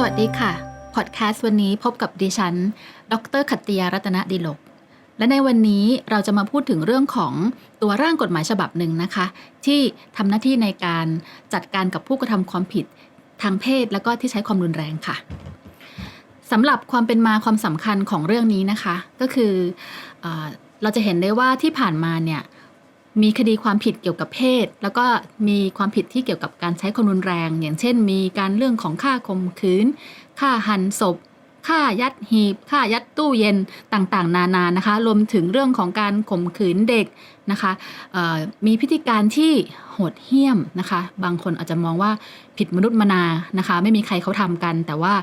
สวัสดีค่ะ พอดแคสต์วันนี้พบกับดิฉัน ดรขัตติยารัตนดิลก และในวันนี้เราจะมาพูดถึงเรื่องของตัวร่างกฎหมายฉบับหนึ่งนะคะ ที่ทำหน้าที่ในการจัดการกับผู้กระทำความผิดทางเพศแล้วก็ที่ใช้ความรุนแรงค่ะสำหรับความเป็นมาความสำคัญของเรื่องนี้นะคะ ก็คือเออเราจะเห็นได้ว่าที่ผ่านมาเนี่ย มีคดีความผิดเกี่ยวกับเพศ แล้วก็มีความผิดที่เกี่ยวกับการใช้ความรุนแรง อย่างเช่น มีการเรื่องของฆ่าข่มขืนฆ่าหันศพ ฆ่ายัดหีบฆ่ายัดตู้เย็นต่างๆ นานานะคะ รวมถึงเรื่องของการข่มขืนเด็กนะคะมีพฤติการที่โหดเหี้ยมนะคะ บางคนอาจจะมองว่าผิดมนุษย์มนานะคะ ไม่มีใครเขาทำกัน แต่ว่า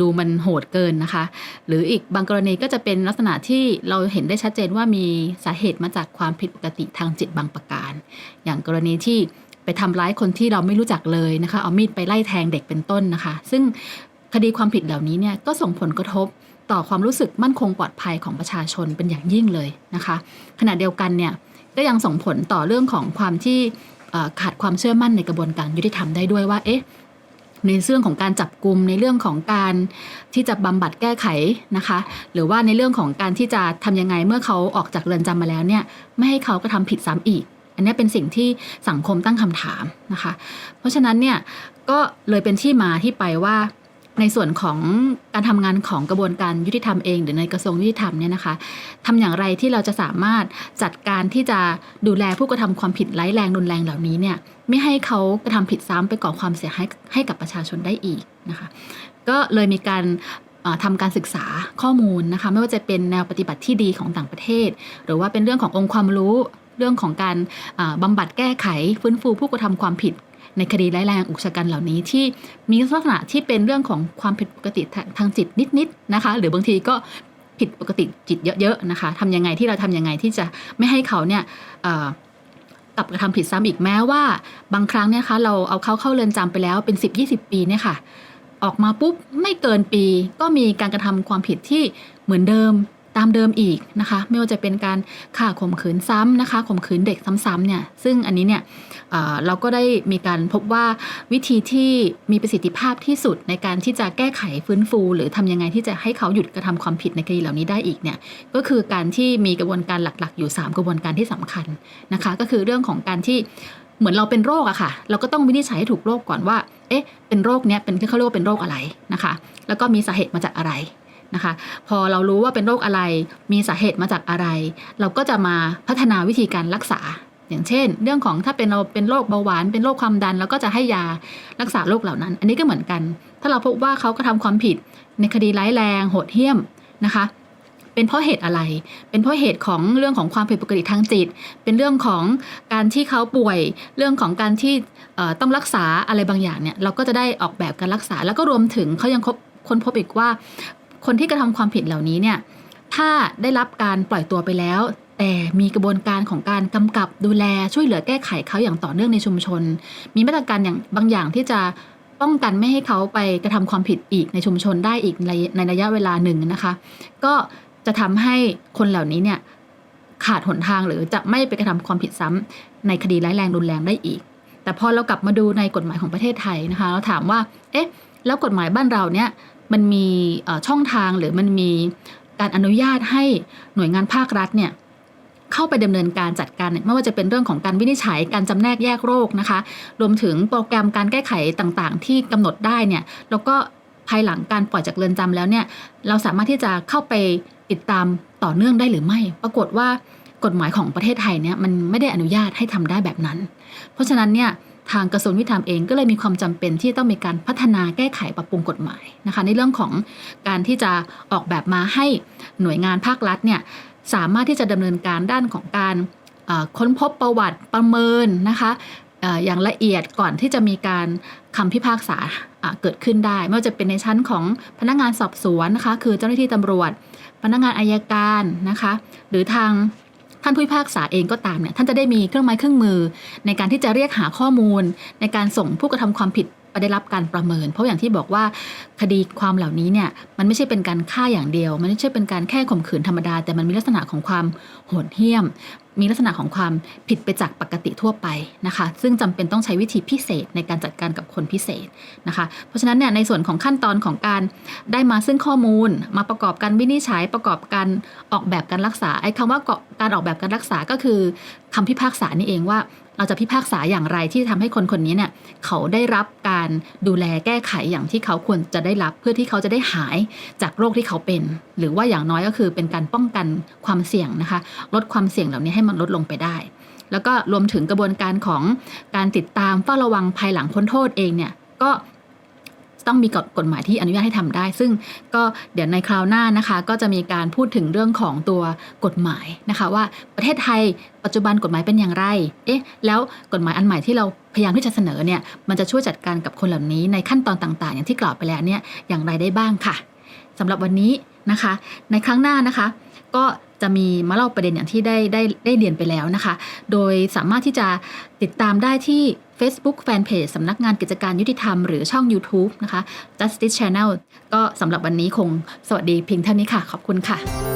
ดูมันโหดเกินนะคะ หรืออีกบางกรณีก็จะเป็นลักษณะที่เราเห็นได้ชัดเจนว่ามีสาเหตุมาจากความผิดปกติทางจิตบางประการ อย่างกรณีที่ไปทำร้ายคนที่เราไม่รู้จักเลยนะคะ เอามีดไปไล่แทงเด็กเป็นต้นนะคะ ซึ่ง คดีความผิดเหล่านี้เนี่ยก็ส่งผลกระทบต่อความรู้สึกมั่นคงปลอดภัยของประชาชนเป็นอย่างยิ่งเลยนะคะ ขณะเดียวกันเนี่ยก็ยังส่งผลต่อเรื่องของความที่ขาดความเชื่อมั่นในกระบวนการยุติธรรมได้ด้วยว่าเอ๊ะในเรื่องของการจับกลุ่มในเรื่องของการที่จะบำบัดแก้ไขนะคะ หรือว่าในเรื่องของการที่จะทำยังไงเมื่อเขาออกจากเรือนจำมาแล้วเนี่ยไม่ให้เขากระทำผิดซ้ำอีก อันนี้เป็นสิ่งที่สังคมตั้งคำถามนะคะ เพราะฉะนั้นเนี่ยก็เลยเป็นที่มาที่ไปว่า ในส่วนของการทำงานของกระบวนการยุติธรรมเอง หรือในกระทรวงยุติธรรมเนี่ยนะคะทำอย่างไรที่เราจะสามารถจัดการที่จะดูแลผู้กระทำความผิดร้ายแรงรุนแรงเหล่านี้เนี่ยไม่ให้เขากระทำผิดซ้ำไปก่อความเสียหายให้กับประชาชนได้อีกนะคะก็เลยมีการเอ่อทำการศึกษาข้อมูลนะคะไม่ว่าจะเป็นแนวปฏิบัติที่ดีของต่างประเทศ หรือว่าเป็นเรื่องขององค์ความรู้เรื่องของการอ่าบำบัดแก้ไขฟื้นฟูผู้กระทำความผิด ในคดีร้ายแรงอุกชะกันเหล่านี้ที่มีลักษณะที่เป็นเรื่องของความผิดปกติทางจิตนิดๆนะคะ หรือบางทีก็ผิดปกติจิตเยอะๆนะคะทำยังไงที่เราทำยังไงที่จะไม่ให้เขาเนี่ยกลับกระทำผิดซ้ำอีกแม้ว่า บางครั้งเนี่ยคะเราเอาเขาเข้าเรือนจำไปแล้วเป็น 10-20 ปีเนี่ยค่ะ ออกมาปุ๊บไม่เกินปีก็มีการกระทำความผิดที่เหมือนเดิม ตามเดิมอีกนะคะ ไม่ว่าจะเป็นการฆ่าข่มขืนซ้ำนะคะข่มขืนเด็กซ้ำๆเนี่ยซึ่งอันนี้เนี่ยเเราก็ได้มีการพบว่าวิธีที่มีประสิทธิภาพที่สุดในการที่จะแก้ไขฟื้นฟู หรือทำยังไงที่จะให้เขาหยุดกระทำความผิดในคดีเหล่านี้ได้อีกเนี่ยก็คือการที่มีกระบวนการหลักๆ อยู่ 3 กระบวนการที่สำคัญนะคะ ก็คือเรื่องของการที่เหมือนเราเป็นโรคอะค่ะ เราก็ต้องวินิจฉัยให้ถูกโรคก่อนว่า เอ๊ะ เป็นโรคเนี้ยเป็นที่เขาเรียกว่าเป็นโรคอะไรนะคะ แล้วก็มีสาเหตุมาจากอะไร นะคะ พอเรารู้ว่าเป็นโรคอะไร มีสาเหตุมาจากอะไร เราก็จะมาพัฒนาวิธีการรักษา อย่างเช่น เรื่องของถ้าเป็นเราเป็นโรคเบาหวาน เป็นโรคความดันเราก็จะให้ยารักษาโรคเหล่านั้น อันนี้ก็เหมือนกัน ถ้าเราพบว่าเขากระทำความผิดในคดีร้ายแรงโหดเหี้ยมนะคะเป็นเพราะเหตุอะไร เป็นเพราะเหตุของเรื่องของความผิดปกติทางจิต เป็นเรื่องของการที่เขาป่วย เรื่องของการที่ต้องรักษาอะไรบางอย่างเนี่ย เราก็จะได้ออกแบบการรักษา แล้วก็รวมถึงเขายังคบค้นพบอีกว่า คนที่กระทำความผิดเหล่านี้เนี่ยถ้าได้รับการปล่อยตัวไปแล้ว แต่มีกระบวนการของการกำกับดูแลช่วยเหลือแก้ไขเขาอย่างต่อเนื่องในชุมชน มีมาตรการอย่างบางอย่างที่จะป้องกันไม่ให้เขาไปกระทำความผิดอีกในชุมชนได้อีกในในระยะเวลาหนึ่งนะคะ ก็จะทำให้คนเหล่านี้เนี่ยขาดหนทางหรือจะไม่ไปกระทำความผิดซ้ำในคดีร้ายแรงรุนแรงได้อีก แต่พอเรากลับมาดูในกฎหมายของประเทศไทยนะคะ เราถามว่า เอ๊ะ แล้วกฎหมายบ้านเราเนี่ยมันมีช่องทางหรือมันมีการอนุญาตให้หน่วยงานภาครัฐเนี่ยเข้าไปดำเนินการจัดการไม่ว่าจะเป็นเรื่องของการวินิจฉัยการจำแนกแยกโรคนะคะ รวมถึงโปรแกรมการแก้ไขต่างๆ ที่กำหนดได้เนี่ยแล้วก็ภายหลังการปล่อยจากเรือนจำแล้วเนี่ยเราสามารถที่จะเข้าไปติดตามต่อเนื่องได้หรือไม่ ปรากฏว่ากฎหมายของประเทศไทยเนี่ยมันไม่ได้อนุญาตให้ทำได้แบบนั้น เพราะฉะนั้นเนี่ย ทางกระทรวงยุติธรรมเองก็เลยมีความจำเป็นที่ต้องมีการพัฒนาแก้ไขปรับปรุงกฎหมายนะคะ ในเรื่องของการที่จะออกแบบมาให้หน่วยงานภาครัฐเนี่ยสามารถที่จะดำเนินการด้านของการค้นพบประวัติประเมินนะคะอย่างละเอียดก่อนที่จะมีการคำพิพากษาเกิดขึ้นได้ ไม่ว่าจะเป็นในชั้นของพนักงานสอบสวนนะคะ คือเจ้าหน้าที่ตำรวจ พนักงานอายการนะคะ หรือทาง ท่านผู้พิพากษาเองก็ตามเนี่ยท่านจะได้มีเครื่องไม้เครื่องมือ ในการที่จะเรียกหาข้อมูล ในการส่งผู้กระทำความผิด ไปได้รับการประเมิน เพราะอย่างที่บอกว่าคดีความเหล่านี้เนี่ยมันไม่ใช่เป็นการฆ่าอย่างเดียว มันไม่ใช่เป็นการแค่ข่มขืนธรรมดา แต่มันมีลักษณะของความโหดเหี้ยม มีลักษณะของความผิดไปจากปกติทั่วไปนะคะ ซึ่งจำเป็นต้องใช้วิธีพิเศษในการจัดการกับคนพิเศษนะคะ เพราะฉะนั้นเนี่ยในส่วนของขั้นตอนของการได้มาซึ่งข้อมูล มาประกอบการวินิจฉัยประกอบการออกแบบการรักษาไอ้คำว่าการออกแบบการรักษาก็คือคำพิพากษานี่เองว่า เราจะพิพากษาอย่างไรที่ทำให้คนคนนี้เนี่ยเขาได้รับการดูแลแก้ไขอย่างที่เขาควรจะได้รับเพื่อที่เขาจะได้หายจากโรคที่เขาเป็น หรือว่าอย่างน้อยก็คือเป็นการป้องกันความเสี่ยงนะคะ ลดความเสี่ยงเหล่านี้ให้มันลดลงไปได้แล้วก็รวมถึงกระบวนการของการติดตามเฝ้าระวังภายหลังพ้นโทษเองเนี่ยก็ ต้องมีกฎกฎหมายที่อนุญาตให้ทำได้ ซึ่งก็เดี๋ยวในคราวหน้านะคะ ก็จะมีการพูดถึงเรื่องของตัวกฎหมายนะคะ ว่าประเทศไทยปัจจุบันกฎหมายเป็นอย่างไร เอ๊ะ แล้วกฎหมายอันใหม่ที่เราพยายามที่จะเสนอเนี่ย มันจะช่วยจัดการกับคนเหล่านี้ในขั้นตอนต่าง ๆ อย่างที่กล่าวไปแล้วเนี่ย อย่างไรได้บ้างค่ะสำหรับวันนี้นะคะ ในครั้งหน้านะคะ ก็ จะมีมาเล่าประเด็นอย่างที่ได้ได้ได้เรียนไปแล้วนะคะ โดยสามารถที่จะติดตามได้ที่ Facebook Fanpage สำนักงานกิจการยุติธรรมหรือช่อง YouTube นะคะ Justice Channel ก็สำหรับวันนี้คงสวัสดีเพียงเท่านี้ค่ะ ขอบคุณค่ะ